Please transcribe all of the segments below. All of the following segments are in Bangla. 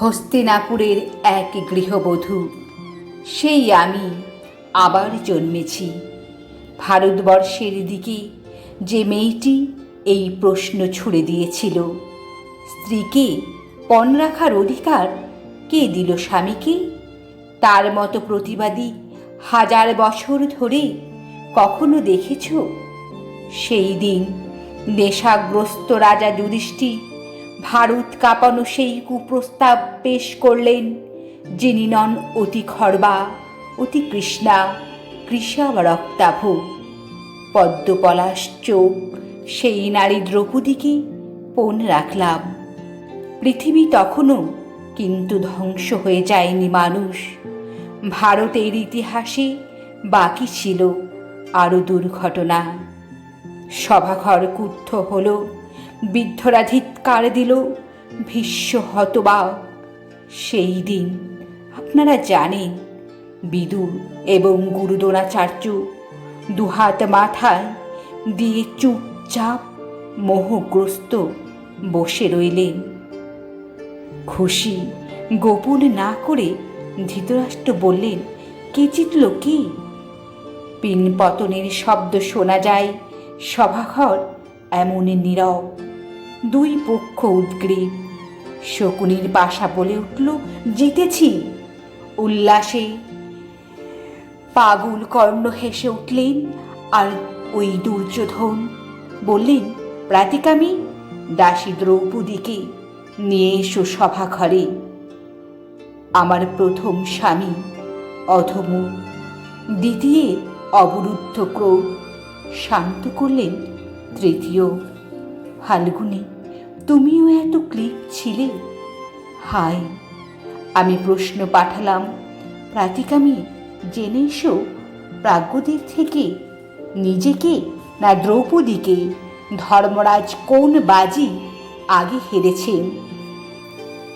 হস্তিনাপুরের এক গৃহবধূ। সেই আমি আবার জন্মেছি। ভারতবর্ষের দিকে যে মেয়েটি এই প্রশ্ন ছুড়ে দিয়েছিল, স্ত্রীকে পণ রাখার অধিকার কে দিল স্বামীকে? তার মতো প্রতিবাদী হাজার বছর ধরে কখনো দেখেছ? সেই দিন নেশাগ্রস্ত রাজা যুধিষ্ঠির ভারত কাঁপানো সেই কুপ্রস্তাব পেশ করলেন, যিনি নন অতি খর্বা অতি কৃষ্ণা, কৃষা বা রক্তাভ। পদ্মপলাশ চোখ, সেই নারী দ্রৌপদীকে পণ রাখলাম। পৃথিবী তখনও কিন্তু ধ্বংস হয়ে যায়নি মানুষ। ভারতের ইতিহাসে বাকি ছিল আরও দুর্ঘটনা। সভাঘর কুদ্ধ হল বৃদ্ধরা ধিৎকার দিল। ভীষ্ম হতবা সেই দিন আপনারা জানেন, বিদুর এবং গুরুদ্রোণাচার্য দুহাত মাথায় দিয়ে চুপচাপ মোহগ্রস্ত বসে রইলেন। খুশি গোপন না করে ধৃতরাষ্ট্র বললেন, কে জিতল কি? পিন পতনের শব্দ শোনা যায়, সভাঘর এমন নীরব দুই পক্ষ উদ্গ্রীব শকুনির বাসা বলে উঠল, জিতেছি। উল্লাসে পাগুল কর্ণ হেসে উঠলেন, আর ওই দুর্যোধন? বললেন, প্রাতিকামী, দাসী দ্রৌপদীকে নিয়ে এসো সভাঘরে আমার প্রথম স্বামী অধম। দ্বিতীয় অবরুদ্ধ ক্রোধ শান্ত করলেন, তৃতীয় ফাল্গুনি তুমিও এত ক্লিক ছিলে? হায়, আমি প্রশ্ন পাঠালাম। প্রাতিকামি জেনে এসো, প্রাজ্ঞদের থেকে নিজেকে না দ্রৌপদীকে ধর্মরাজ কোন বাজি আগে হেরেছেন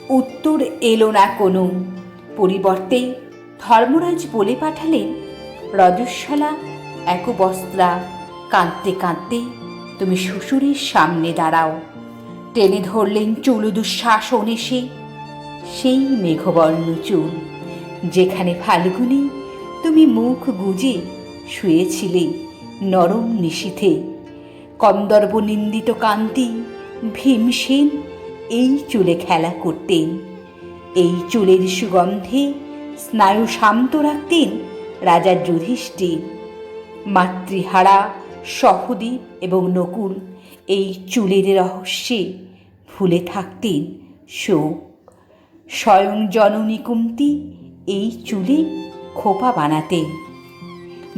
উত্তর এলো না কোনো। পরিবর্তে ধর্মরাজ বলে পাঠালেন, রজস্বলা, একবস্ত্রা, কাঁদতে কাঁদতে তুমি শ্বশুরের সামনে দাঁড়াও। টেনে ধরলেন চুল দুঃশাসন এসে। সেই মেঘবর্ণ চুল, যেখানে ফাল্গুনি তুমি মুখ গুজে শুয়েছিলে নরম নিশীথে। কন্দর্ব নিন্দিত কান্তি ভীমসেন এই চুলে খেলা করতেন। এই চুলের সুগন্ধে স্নায়ু শান্ত রাখতেন রাজা যুধিষ্ঠির। মাতৃহারা সহদীপ এবং নকুল এই চুলের রহস্যে ভুলে থাকতেন শোক। স্বয়ং জননী কুমতি এই চুলে খোপা বানাতেন।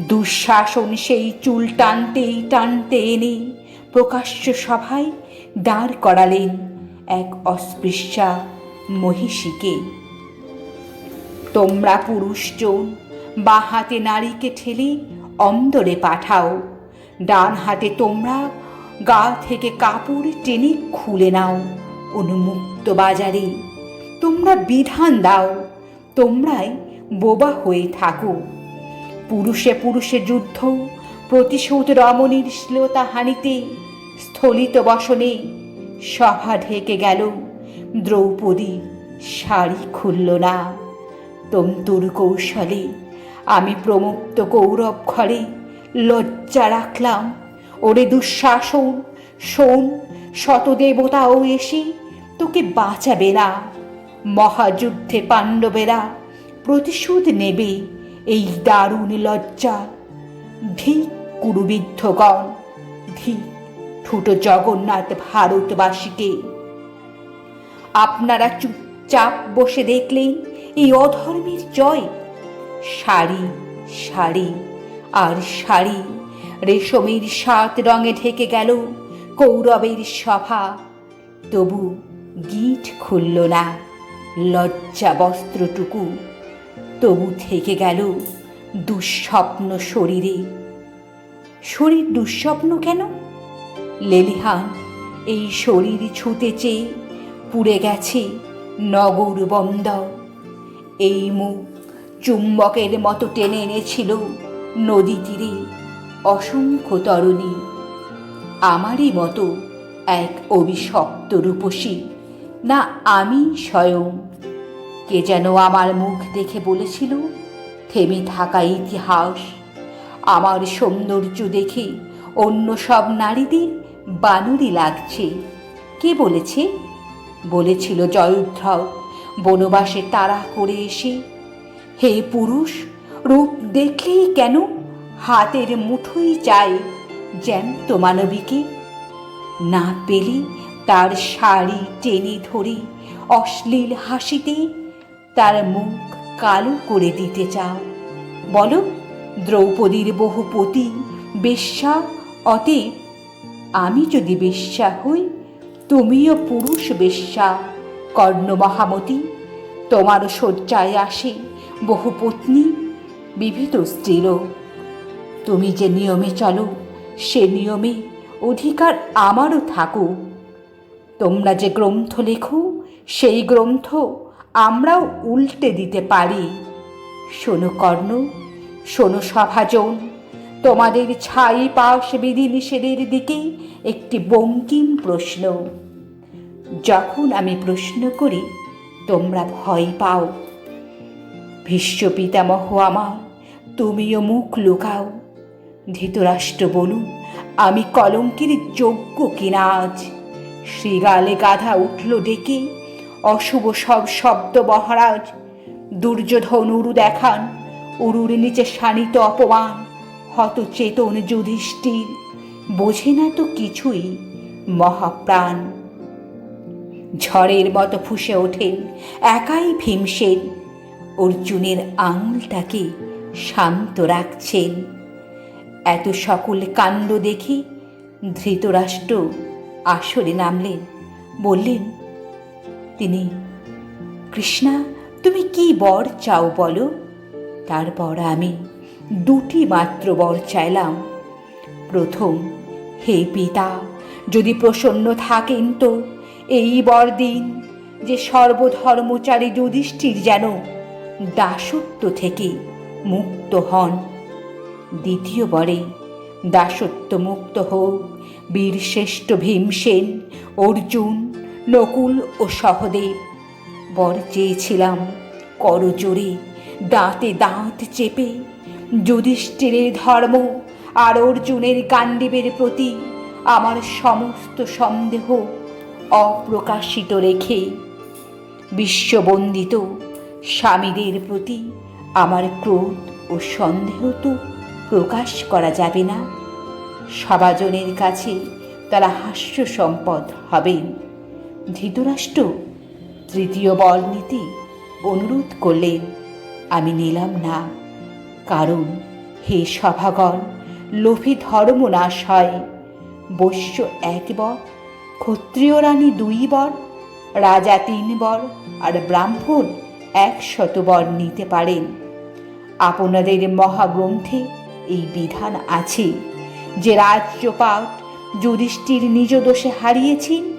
দুঃশাসন সেই চুল টানতেই টানতে এনে প্রকাশ্য সভায় দাঁড় করালেন এক অস্পৃশ্যা মহিষীকে। তোমরা পুরুষজন বা হাতে নারীকে ঠেলে অন্দরে পাঠাও, ডান হাতে তোমরা গা থেকে কাপড় টেনে খুলে নাও উন্মুক্ত বাজারে। তোমরা বিধান দাও, তোমরাই বোবা হয়ে থাকো। পুরুষে পুরুষে যুদ্ধ, প্রতিশোধ রমণীর শ্লীলতা হানিতে স্থলিত বসনে সভা ঢেকে গেল, দ্রৌপদী শাড়ি খুলল না। তন্তুর কৌশলে আমি প্রমুক্ত গৌরব ঘরে লজ্জা রাখলাম। ওরে দুঃশাসন, শোন শতদেবতাও এসে তোকে বাঁচাবে না। মহাযুদ্ধে পাণ্ডবেরা প্রতিশোধ নেবে এই দারুণ লজ্জা। ধিক কুরুবিদ্ধগণ ধিক ঠুটো জগন্নাথ ভারতবাসীকে। আপনারা চুপচাপ বসে দেখলেন এই অধর্মের জয়। শাড়ি শাড়ি আর শাড়ি রেশমের সাত রঙে ঢেকে গেল কৌরবের সভা। তবু গিট খুলল না, লজ্জা বস্ত্রটুকু। তবু থেকে গেল দুঃস্বপ্ন শরীরে। শরীর দুঃস্বপ্ন কেন? লেলিহান, এই শরীর ছুতে চেয়ে পুড়ে গেছে নগর বন্দর। এই মুখ চুম্বকের মতো টেনে এনেছিল নদী তীরে। অসংখ্য তরণী। আমারই মতো এক অভিশপ্ত রূপসী। না আমি স্বয়ং। কে যেন আমার মুখ দেখে বলেছিল, থেমে থাকা ইতিহাস। আমার সৌন্দর্য দেখে অন্য সব নারীদের বানুরি লাগছে। কে বলেছে? বলেছিল জয়দ্রথ বনবাসে তাড়া করে এসে। হে পুরুষ, রূপ দেখলেই কেন হাতের মুঠোই চাই জ্যান্ত মানবীকে না পেলে তার শাড়ি টেনে ধরে অশ্লীল হাসিতে তার মুখ কালো করে দিতে চাও। বলো, দ্রৌপদীর বহুপতি বেশ্যা অতএব আমি যদি বেশ্যা হই, তুমিও পুরুষ বেশ্যা, কর্ণ মহামতি। তোমার শয্যায় আসে বহু পত্নী বিবিধ স্ত্রীলোক তুমি যে নিয়মে চলো, সে নিয়মে অধিকার আমারও থাকুক। তোমরা যে গ্রন্থ লেখো, সেই গ্রন্থ আমরাও উল্টে দিতে পারি। শোনো কর্ণ, শোনো সভাজন, তোমাদের ছাই পাশ বিধি নিষেধের দিকে একটি বঙ্কিম প্রশ্ন। যখন আমি প্রশ্ন করি, তোমরা ভয় পাও। ভীষ্ম পিতামহ আমার, তুমিও মুখ লুকাও। ধৃতরাষ্ট্র বলুন, আমি কলঙ্কের যোগ্য কিনা আজ? শ্রীগালে গাধা উঠল ডেকে, অশুভ সব শব্দ মহারাজ, দুর্যোধন উরু দেখান, উরুর নিচে শানিত অপমান, হত চেতন যুধিষ্ঠির, বোঝে না তো কিছুই মহাপ্রাণ। ঝড়ের মতো ফুসে ওঠেন একাই ভীমসেন, অর্জুনের আঙুলটাকে শান্ত রাখছেন। এত সকল কাণ্ড দেখে ধৃতরাষ্ট্র আসরে নামলেন, বললেন, তিনি, কৃষ্ণা, তুমি কি বর চাও বলো? তারপর আমি দুটি মাত্র বর চাইলাম। প্রথম, হে পিতা, যদি প্রসন্ন থাকেন তো এই বর দিন, যে সর্বধর্মচারী যুধিষ্ঠির যেন দাসত্ব থেকে মুক্ত হন। দ্বিতীয় বরে দাসত্ব মুক্ত হোক, বীরশ্রেষ্ঠ ভীমসেন অর্জুন, নকুল ও সহদেব। বর চেয়েছিলাম করজোরে দাঁতে দাঁত চেপে। যুধিষ্ঠিরের ধর্ম আর অর্জুনের গান্ডীবের প্রতি আমার সমস্ত সন্দেহ অপ্রকাশিত রেখে বিশ্ববন্দিত স্বামীদের প্রতি আমার ক্রোধ ও সন্দেহ তো প্রকাশ করা যাবে না। সবাজনের কাছে তারা হাস্য সম্পদ হবেন। ধৃতরাষ্ট্র তৃতীয় বল নিতে অনুরোধ করলেন, আমি নিলাম না। কারণ হে সভাগণ, লোভে ধর্ম নাশ হয়। বৈশ্য এক বর, ক্ষত্রিয় রানী দুই বর, রাজা তিন বর আর ব্রাহ্মণ এক শতবর নিতে পারেন। আপনাদের মহাগ্রন্থে এই বিধান আছে যে রাজ্যপাট যুধিষ্ঠির নিজ দোষে হারিয়েছেন,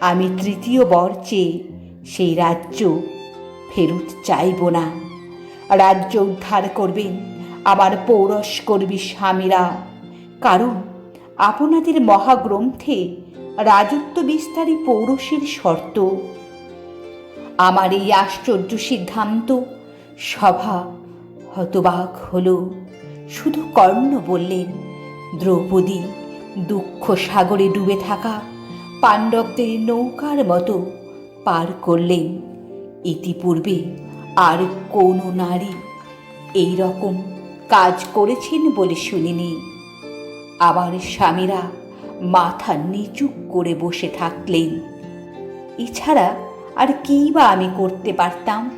আমি তৃতীয় বর চেয়ে সেই রাজ্য ফেরত চাইব না। রাজ্য উদ্ধার করবেন আমার পৌরস করবি স্বামীরা। কারণ আপনাদের মহাগ্রন্থে রাজত্ব বিস্তারী পৌরসের শর্ত। আমার এই আশ্চর্য সিদ্ধান্ত সভা হতবাক হল। শুধু কর্ণ বললেন, দ্রৌপদী, দুঃখ সাগরে ডুবে থাকা পাণ্ডবদের নৌকার মতো পার করলেন। ইতিপূর্বে আর কোনো নারী এই রকম কাজ করেছেন বলে শুনিনি। আবার স্বামীরা মাথা নিচু করে বসে থাকলেন। এছাড়া আর কী বা আমি করতে পারতাম?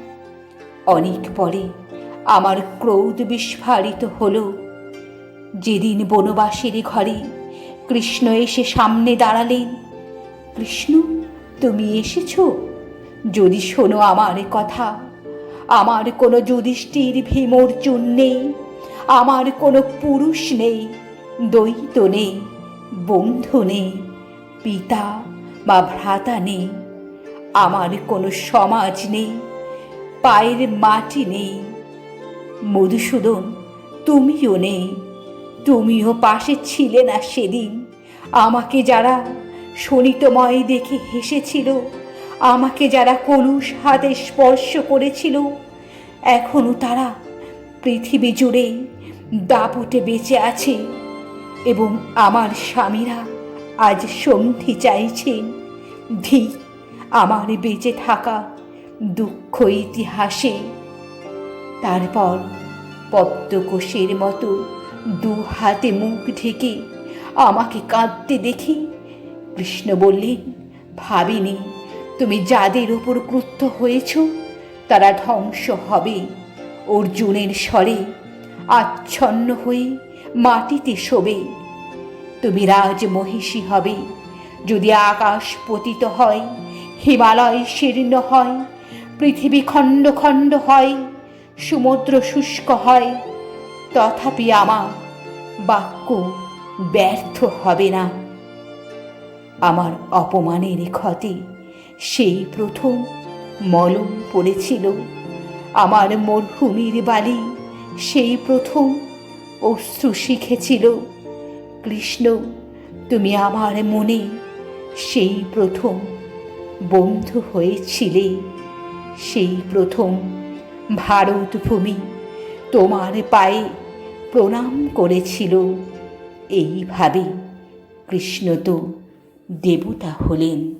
অনেক পরে আমার ক্রোধ বিস্ফারিত হলো। যেদিন বনবাসীর ঘরে কৃষ্ণ এসে সামনে দাঁড়ালেন, কৃষ্ণ, তুমি এসেছ? যদি শোনো আমার কথা, আমার কোনো যুধিষ্ঠির ভীমর্জুন নেই, আমার কোনো পুরুষ নেই, দ্বৈত নেই, বন্ধু নেই, পিতা বা ভ্রাতা নেই, আমার কোনো সমাজ নেই, পায়ের মাটি নেই মধুসূদন, তুমিও নেই। তুমিও পাশে ছিলে না সেদিন। আমাকে যারা শনিতময় দেখে হেসেছিল, আমাকে যারা কলুষ হাতে স্পর্শ করেছিল, এখনও তারা পৃথিবী জুড়ে দাপটে বেঁচে আছে এবং আমার স্বামীরা আজ সন্ধি চাইছেন ধি, আমার বেঁচে থাকা দুঃখ ইতিহাসে। তারপর পদ্মকোষের মতো দু হাতে মুখ ঢেকে আমাকে কাঁদতে দেখি। কৃষ্ণ বললেন, ভাবিনি, তুমি যাদের ওপর ক্রুদ্ধ হয়েছ, তারা ধ্বংস হবে। অর্জুনের স্বরে আচ্ছন্ন হয়ে মাটিতে শোবে। তুমি রাজ মহিষী হবে। যদি আকাশ পতিত হয়, হিমালয় শীর্ণ হয়, পৃথিবী খণ্ড খণ্ড হয় সমুদ্র শুষ্ক হয়, তথাপি আমার বাক্য ব্যর্থ হবে না। আমার অপমানের ক্ষতি সেই প্রথম মলম পড়েছিল। আমার মরহুমির বালি সেই প্রথম অশ্রু শিখেছিল। কৃষ্ণ, তুমি আমার মনে সেই প্রথম বন্ধু হয়েছিলে, সেই প্রথম ভারত ভূমি। তোমার পায়ে প্রণাম করেছিল। এইভাবে কৃষ্ণ তো দেবতা হলেন।